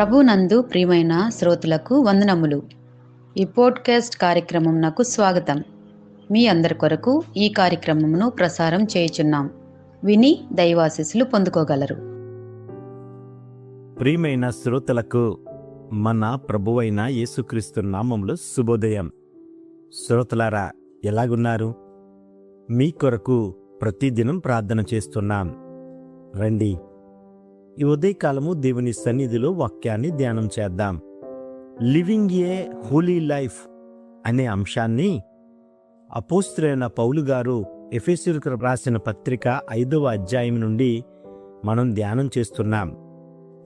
ప్రభునందు ప్రియమైన శ్రోతలకు వందనములు. ఈ పోడ్కాస్ట్ కార్యక్రమం నాకు స్వాగతం. మీ అందరి కొరకు ఈ కార్యక్రమమును ప్రసారం చేయుచున్నాం. విని దైవాశీస్సులు పొందుకోగలరు. ప్రియమైన శ్రోతలకు మన ప్రభువైన యేసుక్రీస్తు నామంలో శుభోదయం. శ్రోతలారా ఎలాగున్నారు? మీ కొరకు ప్రతిదినం ప్రార్థన చేస్తున్నాం. రండి ఈ ఉదయకాలము దేవుని సన్నిధిలో వాక్యాన్ని ధ్యానం చేద్దాం. లివింగ్ ఏ హోలీ లైఫ్ అనే అంశాన్ని అపోస్త్రైన పౌలు గారు ఎఫెసిరుకు రాసిన పత్రిక ఐదవ అధ్యాయం నుండి మనం ధ్యానం చేస్తున్నాం.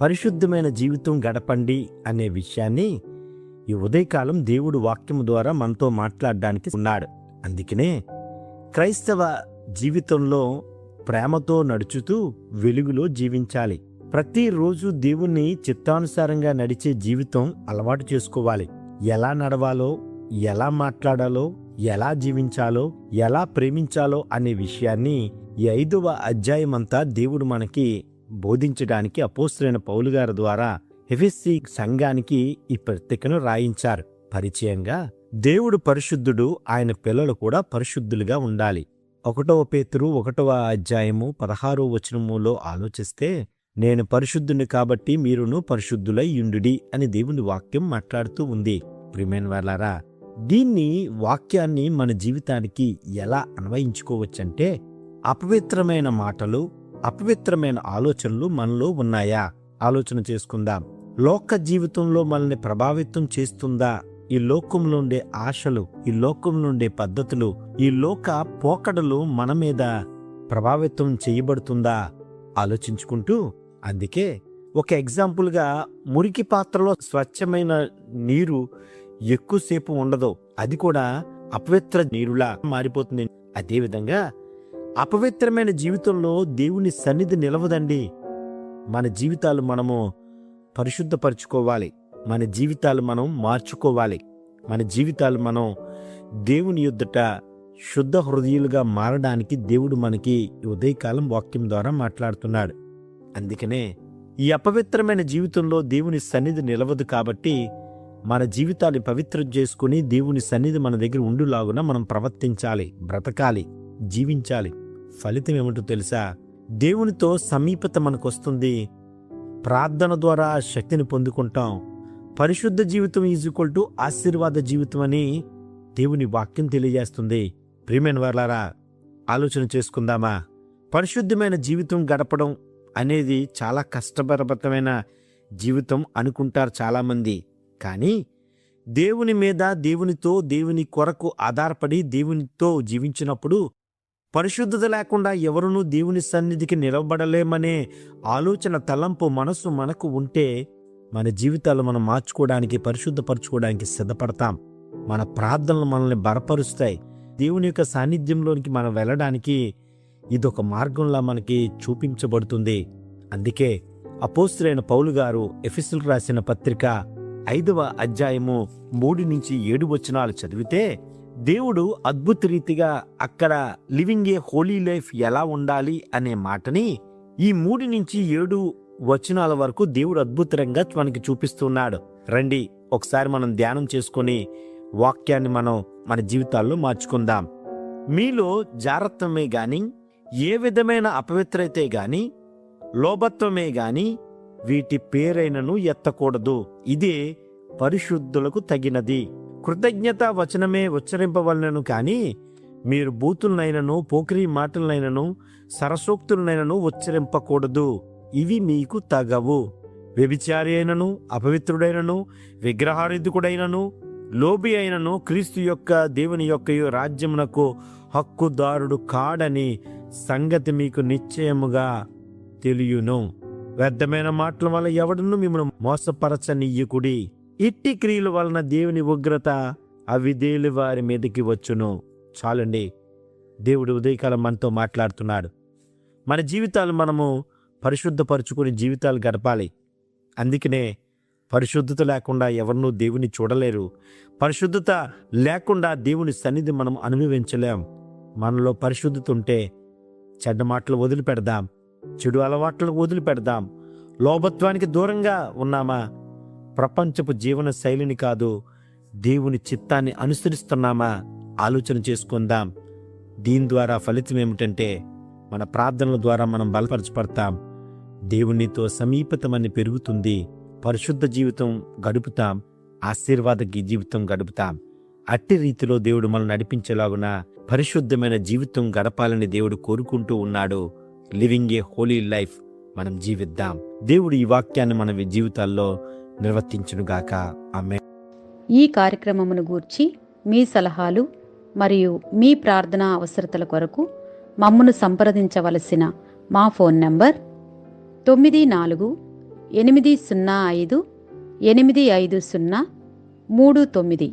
పరిశుద్ధమైన జీవితం గడపండి అనే విషయాన్ని ఈ ఉదయకాలం దేవుడు వాక్యం ద్వారా మనతో మాట్లాడడానికి ఉన్నాడు. అందుకనే క్రైస్తవ జీవితంలో ప్రేమతో నడుచుతూ వెలుగులో జీవించాలి. ప్రతిరోజు దేవుణ్ణి చిత్తానుసారంగా నడిచే జీవితం అలవాటు చేసుకోవాలి. ఎలా నడవాలో ఎలా మాట్లాడాలో ఎలా జీవించాలో ఎలా ప్రేమించాలో అనే విషయాన్ని ఈ ఐదవ అధ్యాయమంతా దేవుడు మనకి బోధించడానికి అపోస్తులైన పౌలు గారి ద్వారా ఎఫ్ఎస్సి సంఘానికి ఈ పత్రికను రాయించారు. పరిచయంగా దేవుడు పరిశుద్ధుడు ఆయన పిల్లలు కూడా పరిశుద్ధులుగా ఉండాలి. ఒకటవ పేతురు ఒకటవ అధ్యాయము పదహారో వచనములో ఆలోచిస్తే నేను పరిశుద్ధుని కాబట్టి మీరును పరిశుద్ధులై యుండుడి అని దేవుని వాక్యం మాట్లాడుతూ ఉంది. ప్రిమేన్ వాళ్ళారా దీన్ని వాక్యాన్ని మన జీవితానికి ఎలా అన్వయించుకోవచ్చంటే అపవిత్రమైన మాటలు అపవిత్రమైన ఆలోచనలు మనలో ఉన్నాయా? ఆలోచన చేసుకుందాం. లోక జీవితంలో మనల్ని ప్రభావితం చేస్తుందా? ఈ లోకంలో ఉండే ఆశలు ఈ లోకంలో ఉండే పద్ధతులు ఈ లోక పోకడలు మన మీద ప్రభావితం చేయబడుతుందా? ఆలోచించుకుంటూ అందుకే ఒక ఎగ్జాంపుల్గా మురికి పాత్రలో స్వచ్ఛమైన నీరు ఎక్కువసేపు ఉండదు. అది కూడా అపవిత్ర నీరులా మారిపోతుంది. అదేవిధంగా అపవిత్రమైన జీవితంలో దేవుని సన్నిధి నిలవదండి. మన జీవితాలు మనము పరిశుద్ధపరచుకోవాలి. మన జీవితాలు మనం మార్చుకోవాలి. మన జీవితాలు మనం దేవుని యుద్ధట శుద్ధ హృదయులుగా మారడానికి దేవుడు మనకి ఉదయకాలం వాక్యం ద్వారా మాట్లాడుతున్నాడు. అందుకనే ఈ అపవిత్రమైన జీవితంలో దేవుని సన్నిధి నిలవదు కాబట్టి మన జీవితాన్ని పవిత్రం చేసుకుని దేవుని సన్నిధి మన దగ్గర ఉండులాగున మనం ప్రవర్తించాలి బ్రతకాలి జీవించాలి. ఫలితం ఏమిటో తెలుసా? దేవునితో సమీపత మనకు వస్తుంది ప్రార్థన ద్వారా శక్తిని పొందుకుంటాం. పరిశుద్ధ జీవితం ఈజ్వల్ టు ఆశీర్వాద జీవితం అని దేవుని వాక్యం తెలియజేస్తుంది. ప్రియమైన వర్లారా ఆలోచన చేసుకుందామా? పరిశుద్ధమైన జీవితం గడపడం అనేది చాలా కష్టపరబద్ధమైన జీవితం అనుకుంటారు చాలామంది. కానీ దేవుని మీద దేవునితో దేవుని కొరకు ఆధారపడి దేవునితో జీవించినప్పుడు పరిశుద్ధత లేకుండా ఎవరునూ దేవుని సన్నిధికి నిలబడలేమనే ఆలోచన తలంపు మనసు మనకు ఉంటే మన జీవితాలు మనం మార్చుకోవడానికి పరిశుద్ధపరచుకోవడానికి సిద్ధపడతాం. మన ప్రార్థనలు మనల్ని బలపరుస్తాయి. దేవుని యొక్క సాన్నిధ్యంలోనికి మనం వెళ్ళడానికి ఇదొక మార్గంలా మనకి చూపించబడుతుంది. అందుకే అపోస్తులైన పౌలు గారు ఎఫిసులు రాసిన పత్రిక ఐదవ అధ్యాయము మూడు నుంచి ఏడు వచనాలు చదివితే దేవుడు అద్భుత రీతిగా అక్కడ లివింగ్ ఏ హోలీ లైఫ్ ఎలా ఉండాలి అనే మాటని ఈ మూడు నుంచి ఏడు వచనాల వరకు దేవుడు అద్భుతంగా మనకి చూపిస్తున్నాడు. రండి ఒకసారి మనం ధ్యానం చేసుకొని వాక్యాన్ని మనం మన జీవితాల్లో మార్చుకుందాం. మీలో జాగ్రత్తమే గాని ఏ విధమైన అపవిత్రైతే గాని లోభత్వమే గాని వీటి పేరైనను ఎత్తకూడదు. ఇదే పరిశుద్ధులకు తగినది. కృతజ్ఞత వచనమే ఉచ్చరింపవలనను కానీ మీరు బూతులనైనను పోకిరి మాటలనైనను సరసోక్తులనైనను ఉచ్చరింపకూడదు. ఇవి మీకు తగవు. వ్యభిచారి అయినను అపవిత్రుడైనను విగ్రహారిధికుడైనను లోబి అయినను క్రీస్తు యొక్క దేవుని యొక్క రాజ్యమునకు హక్కుదారుడు కాడని సంగతి మీకు నిశ్చయముగా తెలియను. వ్యర్థమైన మాటల వల్ల ఎవడను మిమ్మల్ని మోసపరచనీయకుడి. ఇట్టి క్రియల వలన దేవుని ఉగ్రత అవిధేలు వారి మీదకి వచ్చును. చాలండి. దేవుడు ఉదయకాలం మనతో మాట్లాడుతున్నాడు. మన జీవితాలు మనము పరిశుద్ధపరుచుకుని జీవితాలు గడపాలి. అందుకనే పరిశుద్ధత లేకుండా ఎవరినూ దేవుని చూడలేరు. పరిశుద్ధత లేకుండా దేవుని సన్నిధి మనం అనుభవించలేం. మనలో పరిశుద్ధత ఉంటే చెడ్డ మాటలు వదిలిపెడదాం చెడు అలవాట్లను వదిలిపెడదాం లోభత్వానికి దూరంగా ఉన్నామా? ప్రపంచపు జీవన శైలిని కాదు దేవుని చిత్తాన్ని అనుసరిస్తున్నామా? ఆలోచన చేసుకుందాం. దీని ద్వారా ఫలితం ఏమిటంటే మన ప్రార్థనల ద్వారా మనం బలపరచబడతాం. దేవునితో సమీపతమని పెరుగుతుంది. పరిశుద్ధ జీవితం గడుపుతాం. ఆశీర్వాద జీవితం గడుపుతాం. అట్టి రీతిలో దేవుడు మనం నడిపించేలాగున పరిశుద్ధమైన జీవితం గడపాలని దేవుడు కోరుకుంటూ ఉన్నాడు. లివింగ్ ఏ హోలీ లైఫ్ మనం జీవిద్దాం. దేవుడు ఈ వాక్యాన్ని మన జీవితాల్లో నిర్వర్తించునుగాక. ఆమె ఈ కార్యక్రమమును గూర్చి మీ సలహాలు మరియు మీ ప్రార్థనా అవసరతల కొరకు మమ్మను సంప్రదించవలసిన మా ఫోన్ నంబర్ తొమ్మిది నాలుగు ఎనిమిది సున్నా ఐదు ఎనిమిది ఐదు సున్నా మూడు తొమ్మిది.